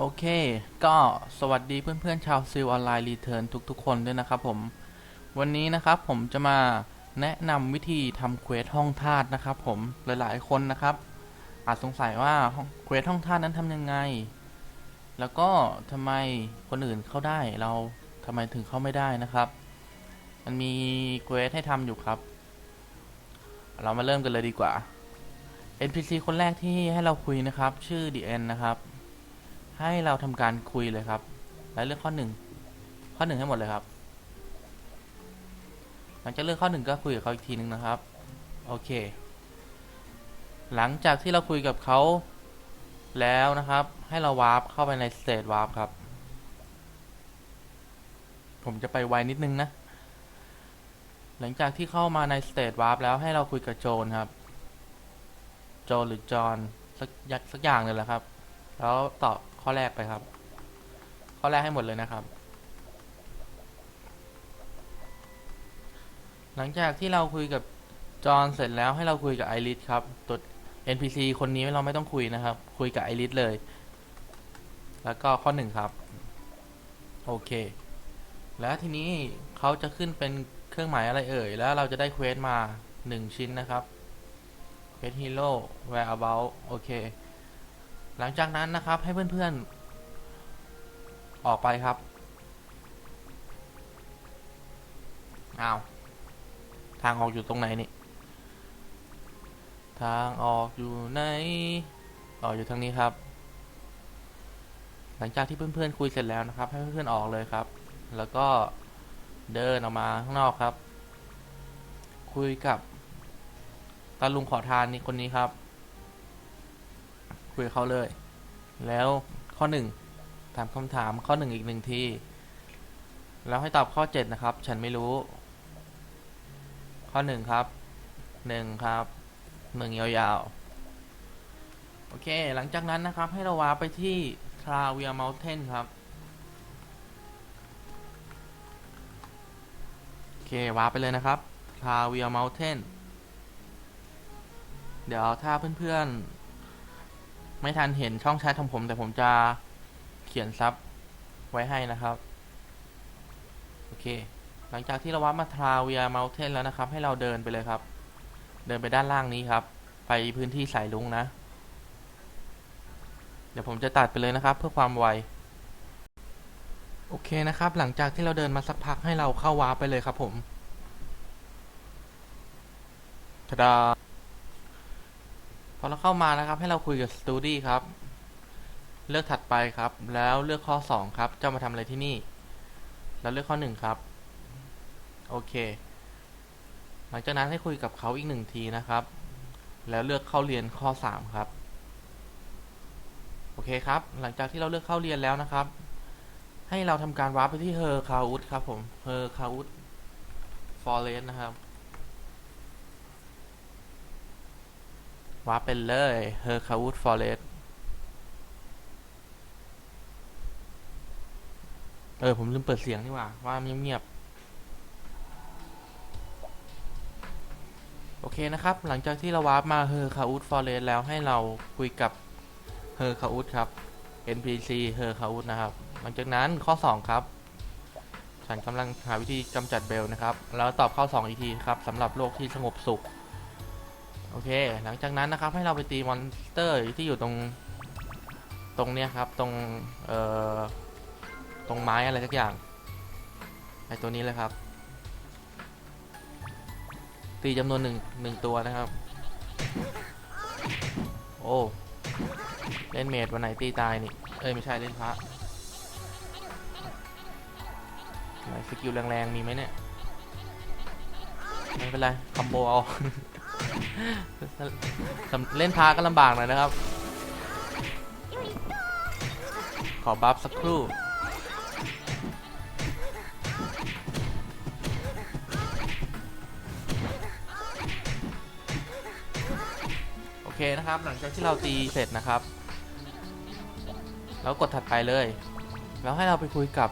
โอเค ก็สวัสดีเพื่อนๆชาวซิลออนไลน์รีเทิร์นทุกๆ คนด้วยนะครับผม วันนี้นะครับผมจะมาแนะนำวิธีทำเควสห้องธาตุนะครับผมหลายๆคนนะครับ อาจสงสัยว่าเควสห้องธาตุนั้นทำยังไง แล้วก็ทำไมคนอื่นเข้าได้เราทำไมถึงเข้าไม่ได้นะครับ มันมีเควสให้ทำอยู่ครับ เรามาเริ่มกันเลยดีกว่า NPC คนแรกที่ให้เราคุยนะครับ ชื่อ DN นะครับ ให้เราทำการคุยเลยครับ และเลือกข้อหนึ่งข้อหนึ่งให้หมดเลยครับ หลังจากเลือกข้อหนึ่งก็คุยกับเขาอีกทีนึงนะครับ โอเค หลังจากที่เราคุยกับเขาแล้วนะครับ ให้เราวาร์ปเข้าไปในสเตทวาร์ปครับ ผมจะไปไวนิดนึงนะ หลังจากที่เข้ามาในสเตทวาร์ปแล้วให้เราคุยกับโจนครับ โจนหรือจอห์นสักยักสักอย่างเลยแหละครับ แล้วตอบ ข้อแรกไปครับ ข้อแรกให้หมดเลยนะครับ หลังจากที่เราคุยกับจอห์นเสร็จแล้วให้เราคุยกับไอริสครับตัว NPC คนนี้เราไม่ต้องคุยนะครับ คุยกับไอริสเลย แล้วก็ข้อหนึ่งครับ โอเค แล้วทีนี้เขาจะขึ้นเป็นเครื่องหมายอะไรเอ่ย แล้วเราจะได้เควสมาหนึ่งชิ้นนะครับเควสฮีโร่ whereabout โอเค หลังจากนั้นนะครับให้เพื่อนๆ ออกไปครับ อ้าว ทางออกอยู่ตรงไหนนี่ ทางออกอยู่ไหนออกอยู่ทางนี้ครับ หลังจากที่เพื่อนๆคุยเสร็จแล้วนะครับ ให้เพื่อนๆออกเลยครับ แล้วก็เดินออกมาข้างนอกครับ คุยกับตาลุงขอทานนี่คนนี้ครับ คุยเขาเลย แล้วข้อหนึ่งถามคำถามข้อหนึ่งอีกหนึ่งที แล้วให้ตอบข้อเจ็ดนะครับ ฉันไม่รู้ ข้อหนึ่งครับหนึ่งครับหนึ่งยาวๆ โอเค หลังจากนั้นนะครับ ให้เราวาไปที่ทราเวีย m ม u เทนครับโอเควาไปเลยนะครับทราเวีย m ม u เทน เดี๋ยวถ้าเพื่อนๆ ไม่ทันเห็นช่องแชทของผม แต่ผมจะเขียนซับไว้ให้นะครับ โอเค หลังจากที่เราวัดมาทราเวีย m ม u เทนแล้วนะครับ ให้เราเดินไปเลยครับ เดินไปด้านล่างนี้ครับ ไปพื้นที่สายลุงนะ เดี๋ยวผมจะตัดไปเลยนะครับ เพื่อความไว โอเคนะครับ หลังจากที่เราเดินมาสักพักให้เราเข้าวาร์ปไปเลยครับผมทดา พอเราเข้ามานะครับ ให้เราคุยกับสตูดี้ครับ เลือกถัดไปครับ แล้วเลือกข้อ 2 ครับจะมาทำอะไรที่นี่แล้วเลือกข้อ 1 ครับ โอเค หลังจากนั้นให้คุยกับเขาอีกหนึ่งทีนะครับ แล้วเลือกเข้าเรียนข้อ 3 ครับ โอเคครับ หลังจากที่เราเลือกเข้าเรียนแล้วนะครับ ให้เราทำการวาร์ปไปที่เฮอร์คาอุดครับผมเฮอร์คาอุดฟอร์เรสนะครับ วาร์ปไปเลยเฮอร์คา o ูดฟอเรสเออ ผมลืมเปิดเสียงนี่หว่า ว่าเงียบๆ โอเคนะครับ หลังจากที่เราวาร์ปมาเฮอร์คา o ูดฟอเรสแล้วให้เราคุยกับเฮอร์คา o ูดครับ NPC เฮอร์คา o ูดนะครับ หลังจากนั้นข้อ 2 ครับ ฉันกำลังหาวิธีกำจัดเบลนะครับ แล้วตอบข้อ 2 อีกทีครับสำหรับโลกที่สงบสุข โอเค หลังจากนั้นนะครับให้เราไปตีมอนสเตอร์ที่อยู่ตรงตรงเนี้ยครับตรงเอ่อตรงไม้อะไรสักอย่างไอตัวนี้เลยครับ ตีจำนวนหนึ่งหนึ่งตัวนะครับ โอ้เล่นเมดวันไหนตีตายนี่ เอ้ยไม่ใช่เล่นพระไหนสกิลแรงๆมีไหมเนี่ย ไม่เป็นไรคอมโบเอา เล่นพาก็ลำบากหน่อยนะครับ ขอบัฟสักครู่โอเคนะครับหลังจากที่เราตีเสร็จนะครับ แล้วกดถัดไปเลย แล้วให้เราไปคุยกับ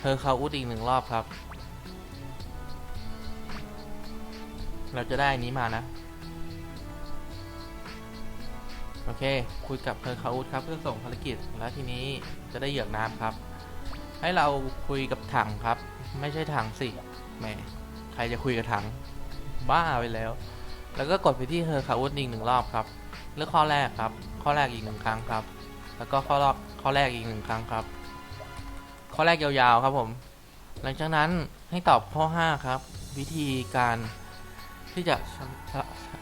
เธอคาอุดอีกหนึ่งรอบครับ เราจะได้อนนี้มานะ โอเค คุยกับเพอร์คาอุดครับเพื่อส่งภารกิจ แล้วทีนี้จะได้เหยือกน้ำครับ ให้เราคุยกับถังครับ ไม่ใช่ถังสิแหมใครจะคุยกับถัง บ้าไปแล้ว แล้วก็กดไปที่เพอร์คาอุดอีกหนึ่งรอบครับ เลือกข้อแรกครับ ข้อแรกอีกหนึ่งครั้งครับ แล้วก็ข้อรอบข้อแรกอีกหนึ่งครั้งครับ ข้อแรกยาวๆครับผม หลังจากนั้นให้ตอบข้อ 5 ครับ วิธีการ ที่จะ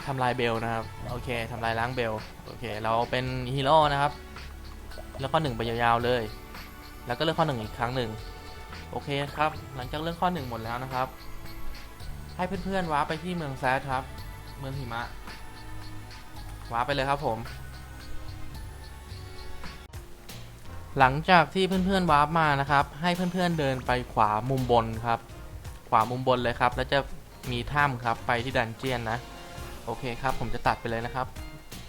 ทำลายเบลนะครับ โอเคทำลายล้างเบล โอเค เราเป็นฮีโร่นะครับ แล้วข้อหนึ่งไปยาวๆเลย แล้วก็เลือกข้อหนึ่งอีกครั้งหนึ่งโอเคครับ หลังจากเลือกข้อหนึ่งหมดแล้วนะครับ ให้เพื่อนๆว้าร์ปไปที่เมืองแซดครับ เมืองหิมะ ว้าร์ปไปเลยครับผม หลังจากที่เพื่อนๆวาร์ปมานะครับ ให้เพื่อนๆเดินไปขวามุมบนครับ ขวามุมบนเลยครับ แล้วจะ มีถ้ำครับไปที่ดันเจียนนะ โอเคครับ ผมจะตัดไปเลยนะครับ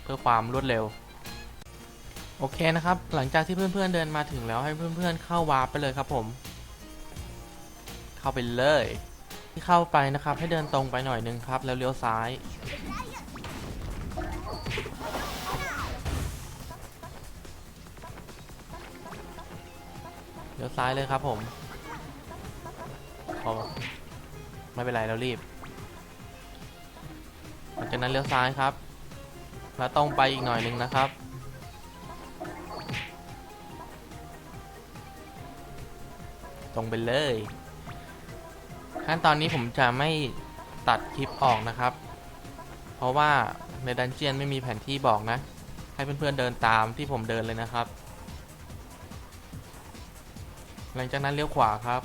เพื่อความรวดเร็ว โอเคนะครับ หลังจากที่เพื่อนๆเดินมาถึงแล้วให้เพื่อนๆเข้าวาร์ปไปเลยครับผม เข้าไปเลย ที่เข้าไปนะครับ ให้เดินตรงไปหน่อยนึงครับ แล้วเลี้ยวซ้ายเลี้ยวซ้ายเลยครับผมพอ ไม่เป็นไรเรารีบ หลังจากนั้นเลี้ยวซ้ายครับ แล้วตรงไปอีกหน่อยหนึ่งนะครับ ตรงไปเลย ขั้นตอนนี้ผมจะไม่ตัดคลิปออกนะครับ เพราะว่าในดันเจียนไม่มีแผนที่บอกนะ ให้เพื่อนๆเดินตามที่ผมเดินเลยนะครับ หลังจากนั้นเลี้ยวขวาครับ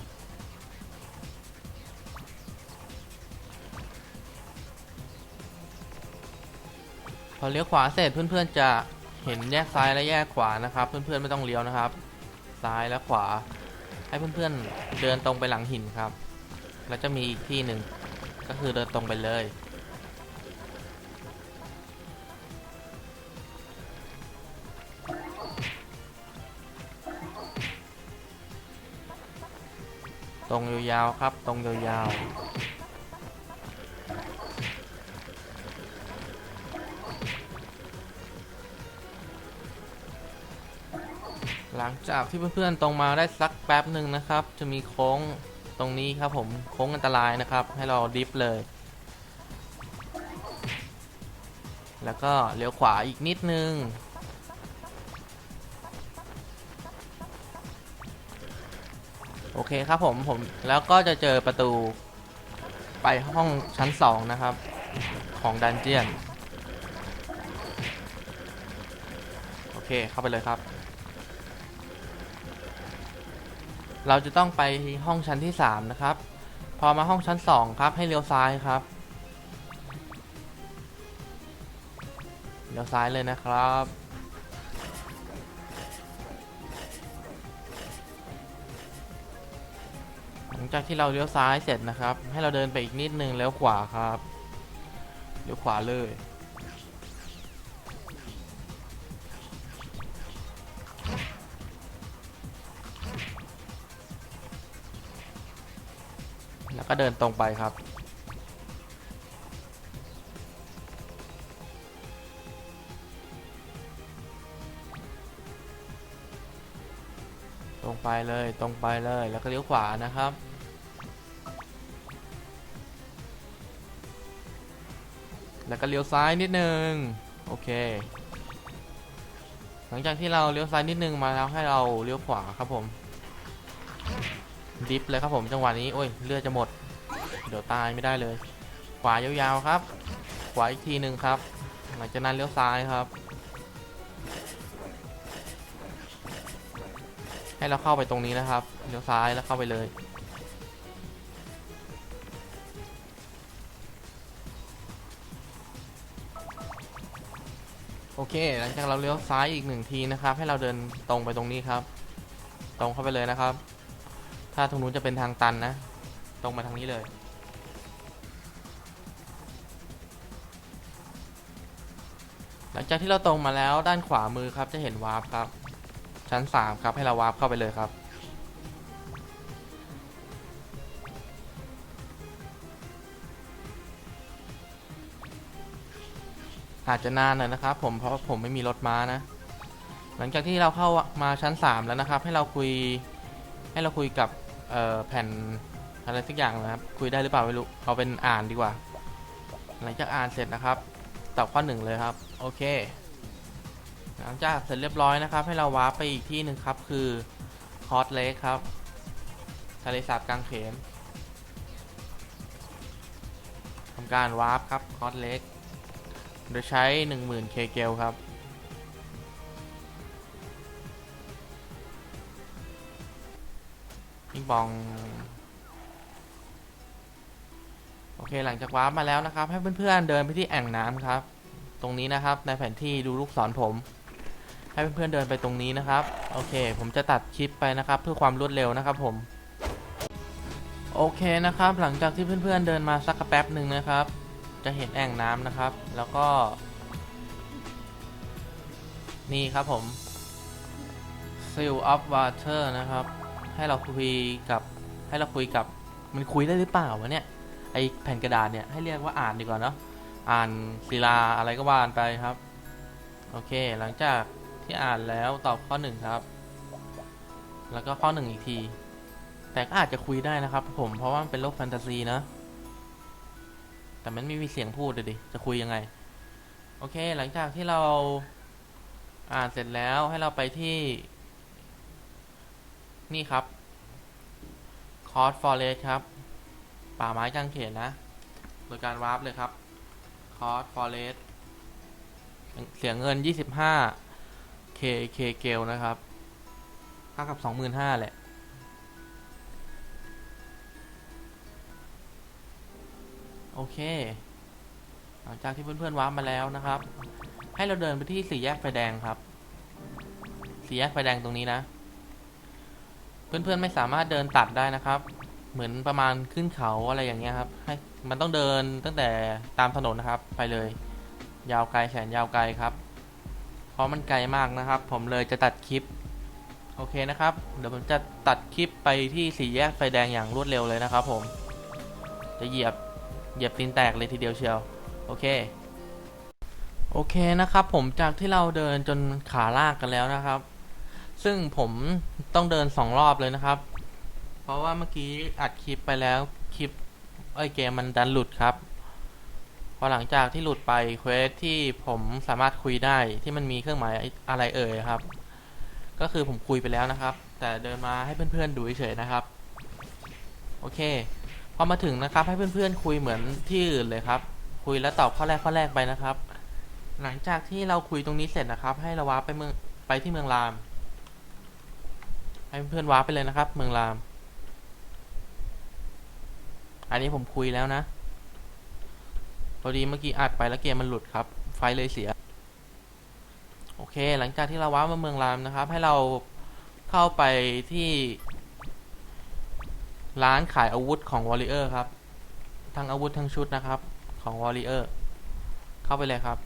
พอเลี้ยวขวาเสร็จเพื่อนๆจะเห็นแยกซ้ายและแยกขวานะครับ เพื่อนๆไม่ต้องเลี้ยวนะครับ ซ้ายและขวา ให้เพื่อนๆเดินตรงไปหลังหินครับ แล้วจะมีอีกที่หนึ่งก็คือเดินตรงไปเลย ตรงยาวๆครับ ตรงยาวๆ หลังจากที่เพื่อนๆตรงมาได้สักแป๊บหนึ่งนะครับ จะมีโค้งตรงนี้ครับผมโค้งอันตรายนะครับ ให้เราดิฟเลย แล้วก็เลี้ยวขวาอีกนิดนึง โอเคครับผมผมแล้วก็จะเจอประตูไปห้องชั้น 2 นะครับ ของดันเจียน โอเคเข้าไปเลยครับ เราจะต้องไปห้องชั้นที่ 3 นะครับ พอมาห้องชั้น 2 ครับให้เลี้ยวซ้ายครับเลี้ยวซ้ายเลยนะครับ หลังจากที่เราเลี้ยวซ้ายเสร็จนะครับ ให้เราเดินไปอีกนิดนึงแล้วขวาครับ เลี้ยวขวาเลย แล้วก็เดินตรงไปครับ ตรงไปเลยตรงไปเลยแล้วก็เลี้ยวขวานะครับแล้วก็เลี้ยวซ้ายนิดนึง โอเค หลังจากที่เราเลี้ยวซ้ายนิดนึงมาแล้วให้เราเลี้ยวขวาครับผม ดิฟเลยครับผมจังหวะนี้โอ้ยเลือดจะหมด เดี๋ยวตายไม่ได้เลย ขวายาวๆครับขวาอีกทีหนึ่งครับหลังจากนั้นเลี้ยวซ้ายครับ ให้เราเข้าไปตรงนี้นะครับเลี้ยวซ้ายแล้วเข้าไปเลยโอเค หลังจากเราเลี้ยวซ้ายอีกหนึ่งทีนะครับ ให้เราเดินตรงไปตรงนี้ครับ ตรงเข้าไปเลยนะครับ ถ้าตรงนู้นจะเป็นทางตันนะ ตรงมาทางนี้เลย หลังจากที่เราตรงมาแล้วด้านขวามือครับจะเห็นวาร์ปครับ ชั้น 3 ครับให้เราวาร์ปเข้าไปเลยครับออาจจะนานหน่อยนะครับผมเพราะผมไม่มีรถม้านะ หลังจากที่เราเข้ามาชั้น 3 แล้วนะครับ ให้เราคุย ให้เราคุยกับเอแผ่นอะไรสักอย่างนะครับ คุยได้หรือเปล่าไม่รู้เอาเป็นอ่านดีกว่า หลังจากอ่านเสร็จนะครับตอบข้อหนึ่งเลยครับ โอเค หลังจากเสร็จเรียบร้อยนะครับ ให้เราวาร์ปไปอีกที่หนึ่งครับ คือคอร์สเลกครับทะเลสาบกลางเขนทำการวาร์ปครับคอร์สเลกโดยใช้ 10,000เคเกลครับ ปิงปอง โอเคหลังจากวาร์ปมาแล้วนะครับ ให้เพื่อนๆเดินไปที่แอ่งน้ำครับ ตรงนี้นะครับในแผนที่ดูลูกศรผม ให้เพื่อนๆเดินไปตรงนี้นะครับ โอเค ผมจะตัดคลิปไปนะครับ เพื่อความรวดเร็วนะครับผม โอเคนะครับ หลังจากที่เพื่อนๆเดินมาสักแป๊บหนึ่งนะครับ จะเห็นแอ่งน้ำนะครับ แล้วก็ นี่ครับผม Seal of Water นะครับ ให้เราคุยกับให้เราคุยกับมันคุยได้หรือเปล่าวะเนี่ยไอแผ่นกระดาษเนี่ยให้เรียกว่าอ่านดีกว่าเนาะอ่านศิลาอะไรก็ว่านไปครับ โอเค หลังจากที่อ่านแล้วตอบข้อหนึ่งครับ แล้วก็ข้อหนึ่งอีกที แต่ก็อาจจะคุยได้นะครับ ผมเพราะว่ามันเป็นโลกแฟนตาซีนะ แต่มันไม่มีเสียงพูดเลยดิจะคุยยังไง โอเค หลังจากที่เราอ่านเสร็จแล้วให้เราไปที่ นี่ครับคอร์สฟอเรสครับ ป่าไม้กางเขนนะ โดยการวาร์ปเลยครับคอร์สฟอเรสเสียเงิน 25 k k เกลนะครับเท่ากับ 25,000แหละโอเค หลังจากที่เพื่อนๆวาร์ปมาแล้วนะครับ ให้เราเดินไปที่สี่แยกไฟแดงครับ สี่แยกไฟแดงตรงนี้นะ เพื่อนๆไม่สามารถเดินตัดได้นะครับ เหมือนประมาณขึ้นเขาอะไรอย่างเงี้ยครับให้มันต้องเดินตั้งแต่ตามถนนนะครับ ไปเลย ยาวไกลแสนยาวไกลครับ เพราะมันไกลมากนะครับ ผมเลยจะตัดคลิป โอเคนะครับ เดี๋ยวผมจะตัดคลิปไปที่สี่แยกไฟแดงอย่างรวดเร็วเลยนะครับ ผม จะเหยียบเหยียบตีนแตกเลยทีเดียวเชียว โอเค โอเคนะครับ ผมจากที่เราเดินจนขาลากกันแล้วนะครับ ซึ่งผมต้องเดินสองรอบเลยนะครับ เพราะว่าเมื่อกี้อัดคลิปไปแล้วคลิปไอเกมมันดันหลุดครับ พอหลังจากที่หลุดไปเควสที่ผมสามารถคุยได้ที่มันมีเครื่องหมายอะไรเอ่ยครับ ก็คือผมคุยไปแล้วนะครับ แต่เดินมาให้เพื่อนๆดูเฉยๆนะครับ โอเค พอมาถึงนะครับให้เพื่อนๆคุยเหมือนที่อื่นเลยครับ คุยแล้วตอบข้อแรกข้อแรกไปนะครับ หลังจากที่เราคุยตรงนี้เสร็จนะครับ ให้เราวาร์ปไปเมืองไปที่เมืองราม ให้เพื่อนๆวาร์ปไปเลยนะครับ เมืองราม อันนี้ผมคุยแล้วนะพอดีเมื่อกี้อัดไปแล้วเกมมันหลุดครับ ไฟเลยเสีย โอเค หลังจากที่เราวาร์ปมาเมืองรามนะครับ ให้เราเข้าไปที่ ร้านขายอาวุธของ Warrior ครับ ทั้งอาวุธทั้งชุดนะครับ ของ Warrior เข้าไปเลยครับ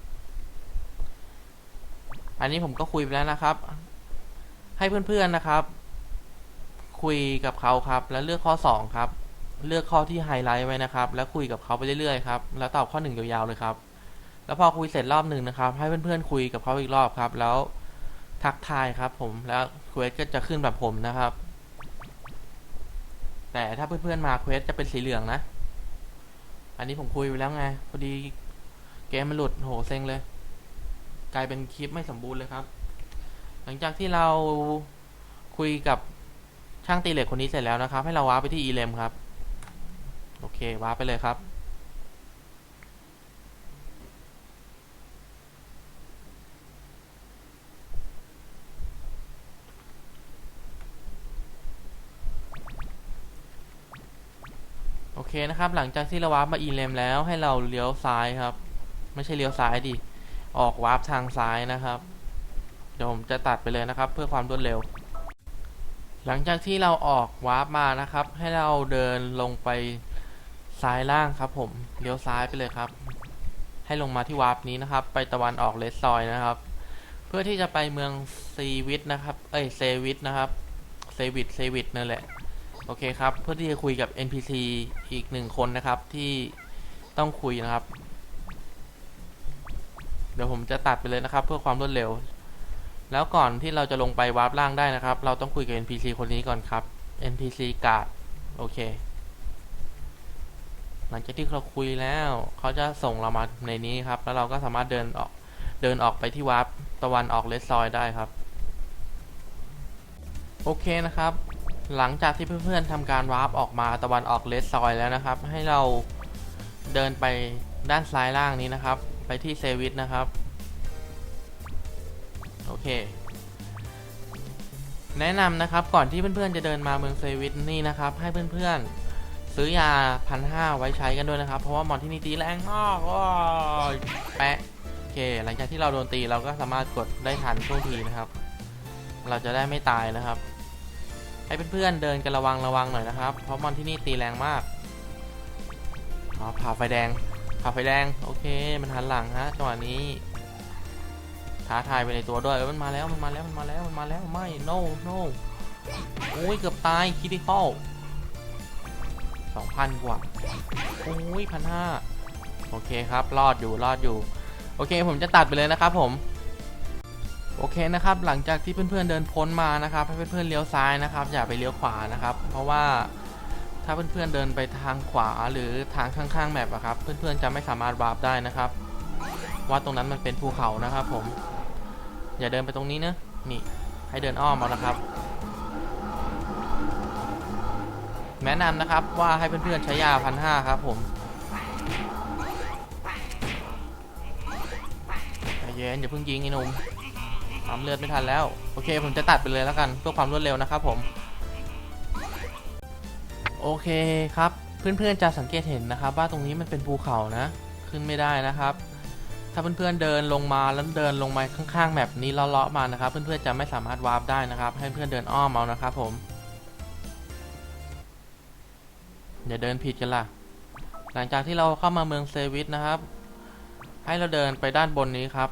อันนี้ผมก็คุยไปแล้วนะครับ ให้เพื่อนๆนะครับ คุยกับเขาครับ แล้วเลือกข้อ 2 ครับ เลือกข้อที่ไฮไลท์ไว้นะครับ แล้วคุยกับเขาไปเรื่อยๆครับ แล้วตอบข้อ 1 ยาวๆเลยครับ แล้วพอคุยเสร็จรอบหนึ่งนะครับ ให้เพื่อนๆคุยกับเขาอีกรอบครับ แล้วทักทายครับ ผม แล้วเควสก็จะขึ้นแบบผมนะครับ แต่ถ้าเพื่อนๆมาเควสจะเป็นสีเหลืองนะ อันนี้ผมคุยไปแล้วไง พอดีเกมมันหลุดโหเซ็งเลย กลายเป็นคลิปไม่สมบูรณ์เลยครับ หลังจากที่เราคุยกับ ช่างตีเหล็กคนนี้เสร็จแล้วนะครับ ให้เราว้าร์ปไปที่อีเลมครับ โอเคว้าร์ปไปเลยครับโอเคนะครับ หลังจากที่เราวาร์ปมาอีเลมแล้วให้เราเลี้ยวซ้ายครับ ไม่ใช่เลี้ยวซ้ายดิ ออกวาร์ปทางซ้ายนะครับ เดี๋ยวผมจะตัดไปเลยนะครับ เพื่อความรวดเร็ว หลังจากที่เราออกวาร์ปมานะครับ ให้เราเดินลงไปซ้ายล่างครับ ผมเลี้ยวซ้ายไปเลยครับ ให้ลงมาที่วาร์ปนี้นะครับ ไปตะวันออกเลสซอยนะครับ เพื่อที่จะไปเมืองซีวิตนะครับ เอ้ยเซวิตนะครับเซวิตเซวิตนั่นแหละโอเคครับ เพื่อที่จะคุยกับ NPC อีกหนึ่งคนนะครับที่ต้องคุยนะครับ เดี๋ยวผมจะตัดไปเลยนะครับ เพื่อความรวดเร็ว แล้วก่อนที่เราจะลงไปวาร์ปล่างได้นะครับ เราต้องคุยกับ NPC คนนี้ก่อนครับ NPC กาดโอเค หลังจากที่เราคุยแล้ว เขาจะส่งเรามาในนี้ครับ แล้วเราก็สามารถเดินออกเดินออกไปที่วาร์ปตะวันออกเลสซอยได้ครับ โอเคนะครับ หลังจากที่เพื่อนๆทำการวาร์ปออกมาตะวันออกเลสซอยแล้วนะครับ ให้เราเดินไปด้านซ้ายล่างนี้นะครับ ไปที่เซวิตนะครับ โอเค แนะนำนะครับก่อนที่เพื่อนๆจะเดินมาเมืองเซวิตนี่นะครับ ให้เพื่อนๆ ซื้อยาพันห้าไว้ใช้กันด้วยนะครับ เพราะว่ามอนที่นี่ตีแรงมากว้ยแปะโอเค หลังจากที่เราโดนตีเราก็สามารถกดได้ทันช่วงทีนะครับ เราจะได้ไม่ตายนะครับ ให้เพื่อนๆเดินกันระวังระวังหน่อยนะครับ เพราะมอนที่นี่ตีแรงมากอ๋อผ่าไฟแดงผ่าไฟแดง โอเค มันหันหลังฮะจังหวะนี้ ท้าทายไปในตัวด้วยมันมาแล้วมันมาแล้วมันมาแล้วมันมาแล้วไม่ no no โอ้ยเกือบตายคิด i คอลสองพันกว่าโอ้ยพันห้าโอเคครับรอดอยู่รอดอยู่ โอเคผมจะตัดไปเลยนะครับผมโอเคนะครับหลังจากที่เพื่อนๆเดินพ้นมานะครับให้เพื่อนๆเลี้ยวซ้ายนะครับ อย่าไปเลี้ยวขวานะครับ เพราะว่าถ้าเพื่อนๆเดินไปทางขวาหรือทางข้างๆแมปอะครับ เพื่อนๆจะไม่สามารถวาร์ปได้นะครับ ว่าตรงนั้นมันเป็นภูเขานะครับผม อย่าเดินไปตรงนี้นะนี่ให้เดินอ้อมเอานะครับ แนะนำนะครับว่าให้เพื่อนๆใช้ยาพันห้าครับผมใจเย็นอย่าเพิ่งยิงไอ้หนุ่มปั๊มเลือดไม่ทันแล้ว โอเคผมจะตัดไปเลยแล้วกันเพื่อความรวดเร็วนะครับผม โอเคครับ เพื่อนๆจะสังเกตเห็นนะครับ ว่าตรงนี้มันเป็นภูเขานะ ขึ้นไม่ได้นะครับ ถ้าเพื่อนๆเดินลงมาแล้วเดินลงมาข้างๆแมปนี้เลาะๆมานะครับ เพื่อนๆจะไม่สามารถวาร์ปได้นะครับ ให้เพื่อนเดินอ้อมเอานะครับผมอย่าเดินผิดกันล่ะ หลังจากที่เราเข้ามาเมืองเซวิตนะครับ ให้เราเดินไปด้านบนนี้ครับ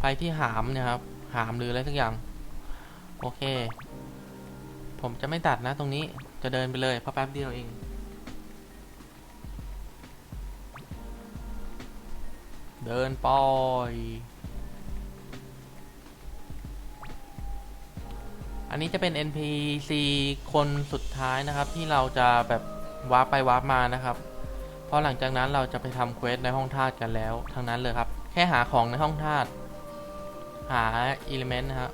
ไปที่หามนี่ยครับ หามหรืออะไรสักอย่าง โอเค ผมจะไม่ตัดนะตรงนี้จะเดินไปเลยเพราะแป๊บเดียวเอง เดินปอย อันนี้จะเป็น NPC คนสุดท้ายนะครับ ที่เราจะแบบวาร์ปไปวาร์ปมานะครับ เพราะหลังจากนั้นเราจะไปทำเควสในห้องธาตุกันแล้วทั้งนั้นเลยครับ แค่หาของในห้องธาตุหาอิเลเมนต์นะครับ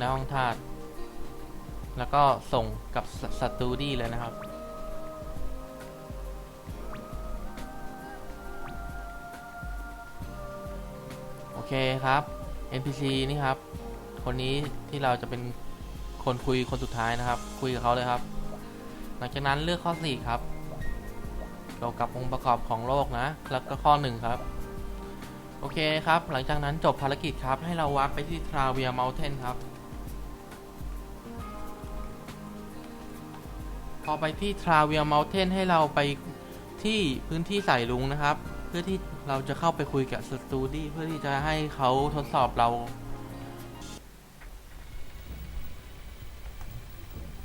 ในห้องธาตุแล้วก็ส่งกับสตูดี้เลยนะครับ เคครับ NPC นี่ครับ คนนี้ที่เราจะเป็นคนคุยคนสุดท้ายนะครับ คุยกับเขาเลยครับ หลังจากนั้นเลือกข้อ 4 ครับ เกี่ยวกับองค์ประกอบของโลกนะ แล้วก็ข้อ 1 ครับ โอเคครับ หลังจากนั้นจบภารกิจครับ ให้เราวัดไปที่ทราเวีย m o u n t a i n ครับ พอไปที่ทราเวีย m o u n t a i n ให้เราไปที่พื้นที่ใส่ลุงนะครับ เพื่อที่ เราจะเข้าไปคุยกับสตูดี้เพื่อที่จะให้เขาทดสอบเรา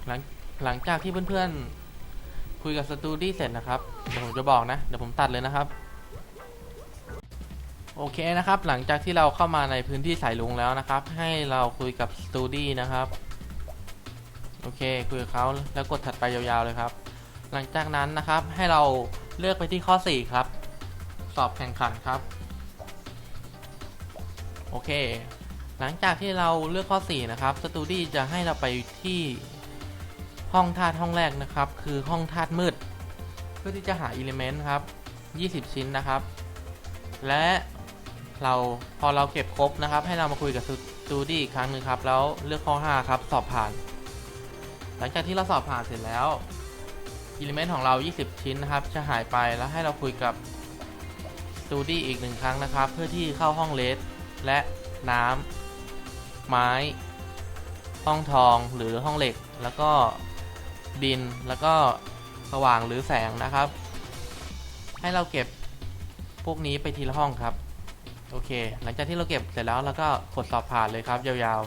หลังหลังจากที่เพื่อนๆ คุยกับสตูดี้เสร็จนะครับ เดี๋ยวผมจะบอกนะ เดี๋ยวผมตัดเลยนะครับ โอเคนะครับ หลังจากที่เราเข้ามาในพื้นที่สายลุงแล้วนะครับ ให้เราคุยกับสตูดี้นะครับ โอเค คุยกับเขาแล้วกดถัดไปยาวๆเลยครับ หลังจากนั้นนะครับ ให้เราเลือกไปที่ข้อ 4 ครับ สอบแข่งขันครับ โอเค หลังจากที่เราเลือกข้อ 4 นะครับสตูดี้จะให้เราไปที่ห้องธาตุห้องแรกนะครับ คือห้องธาตุมืด เพื่อที่จะหาอิเลเมนต์ครับ 20 ชิ้นนะครับ และเราพอเราเก็บครบนะครับ ให้เรามาคุยกับสตูดี้อีกครั้งหนึ่งครับ แล้วเลือกข้อ 5 ครับ สอบผ่าน หลังจากที่เราสอบผ่านเสร็จแล้วอิเลเมนต์ของเรา 20 ชิ้นนะครับ จะหายไปแล้วให้เราคุยกับ สตูดี้อีกหนึ่งครั้งนะครับ เพื่อที่เข้าห้องเลสและน้ำไม้ ห้องทองหรือห้องเหล็ก แล้วก็ดินแล้วก็สว่างหรือแสงนะครับ ให้เราเก็บพวกนี้ไปทีละห้องครับ โอเค หลังจากที่เราเก็บเสร็จแล้วเราก็กดสอบผ่านเลยครับ ยาว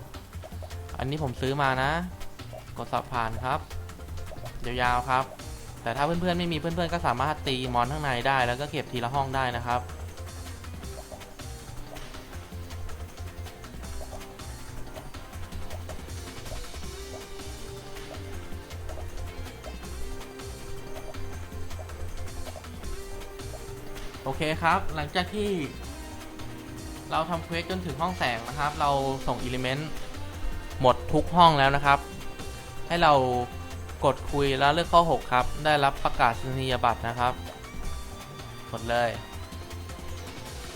ๆ อันนี้ผมซื้อมานะ กดสอบผ่านครับ ยาวๆครับ แต่ถ้าเพื่อนๆไม่มีเพื่อนๆก็สามารถตีมอนข้างในได้ แล้วก็เก็บทีละห้องได้นะครับโอเคครับ หลังจากที่เราทำเควสจนถึงห้องแสงนะครับ เราส่งอิเลเมนต์หมดทุกห้องแล้วนะครับ ให้เรา กดคุยแล้วเลือกข้อ 6 ครับ ได้รับประกาศนียบัตรนะครับกดเลย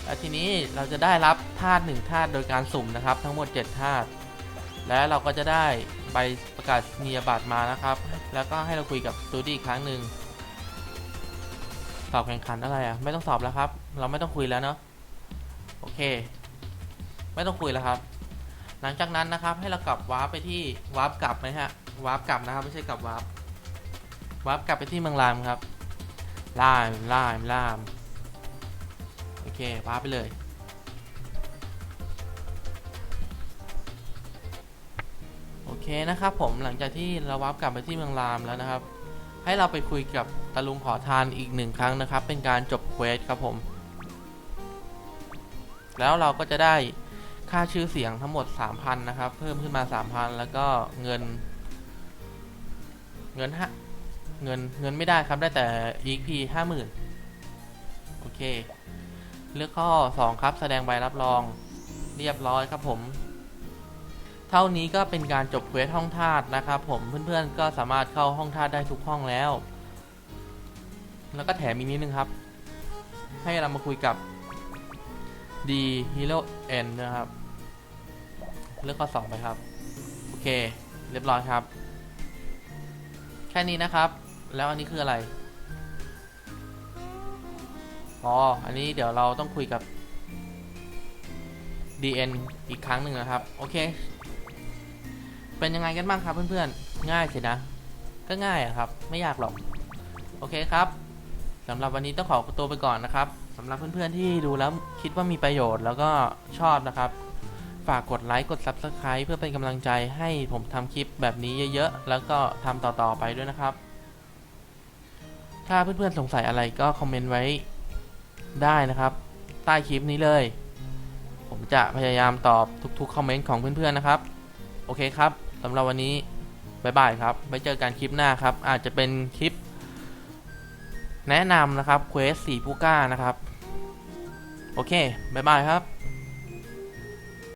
แล้วทีนี้เราจะได้รับธาตุหนึ่งธาตุโดยการสุ่มนะครับ ทั้งหมด 7 ธาตุและเราก็จะได้ใบประกาศนียบัตรมานะครับ แล้วก็ให้เราคุยกับสตูดี้อีกครั้งหนึ่งสอบแข่งขันอะไรอะไม่ต้องสอบแล้วครับ เราไม่ต้องคุยแล้วเนาะโอเค ไม่ต้องคุยแล้วครับ หลังจากนั้นนะครับให้เรากลับวาร์ปไปที่วาร์ปกลับนะฮะวาร์ปกลับนะครับไม่ใช่กลับวาร์ปวาร์ปกลับไปที่เมืองรามครับล่ามล่ามล่ามโอเควาร์ปไปเลยโอเคนะครับผมหลังจากที่เราวาร์ปกลับไปที่เมืองรามแล้วนะครับ ให้เราไปคุยกับตะลุงขอทานอีกหนึ่งครั้งนะครับ เป็นการจบเควสครับผม แล้วเราก็จะได้ ค่าชื่อเสียงทั้งหมด 3,000 นะครับ เพิ่มขึ้นมา 3,000 แล้วก็เงิน เงินฮะเงินเงินไม่ได้ครับได้แต่ EP 50,000 โอเค เลือกข้อ 2 ครับ แสดงใบรับรองเรียบร้อยครับผม เท่านี้ก็เป็นการจบเควสห้องธาตุนะครับผมเพื่อนๆก็สามารถเข้าห้องธาตุได้ทุกห้องแล้ว แล้วก็แถมอีกนิดนึงครับ ให้เรามาคุยกับ D Hero N นะครับ เลือกข้อ 2 ไปครับ โอเค เรียบร้อยครับ แค่นี้นะครับ แล้วอันนี้คืออะไร อ๋อ อันนี้เดี๋ยวเราต้องคุยกับ DN อีกครั้งหนึ่งนะครับ โอเค เป็นยังไงกันบ้างครับเพื่อนๆ ง่ายสินะ ก็ง่ายอะครับ ไม่ยากหรอก โอเคครับสำหรับวันนี้ต้องขอตัวไปก่อนนะครับสำหรับเพื่อนๆที่ดูแล้วคิดว่ามีประโยชน์แล้วก็ชอบนะครับ ฝากกดไลค์กด Subscribe เพื่อเป็นกำลังใจให้ผมทำคลิปแบบนี้เยอะๆ แล้วก็ทำต่อๆไปด้วยนะครับ ถ้าเพื่อนๆสงสัยอะไรก็คอมเมนต์ไว้ได้นะครับ ใต้คลิปนี้เลย ผมจะพยายามตอบทุกๆคอมเมนต์ของเพื่อนๆนะครับ โอเคครับสำหรับวันนี้บ๊ายบายครับไว้เจอกันคลิปหน้าครับ อาจจะเป็นคลิป แนะนำนะครับเควสสีผู้กล้านะครับ โอเคบ๊ายบายครับ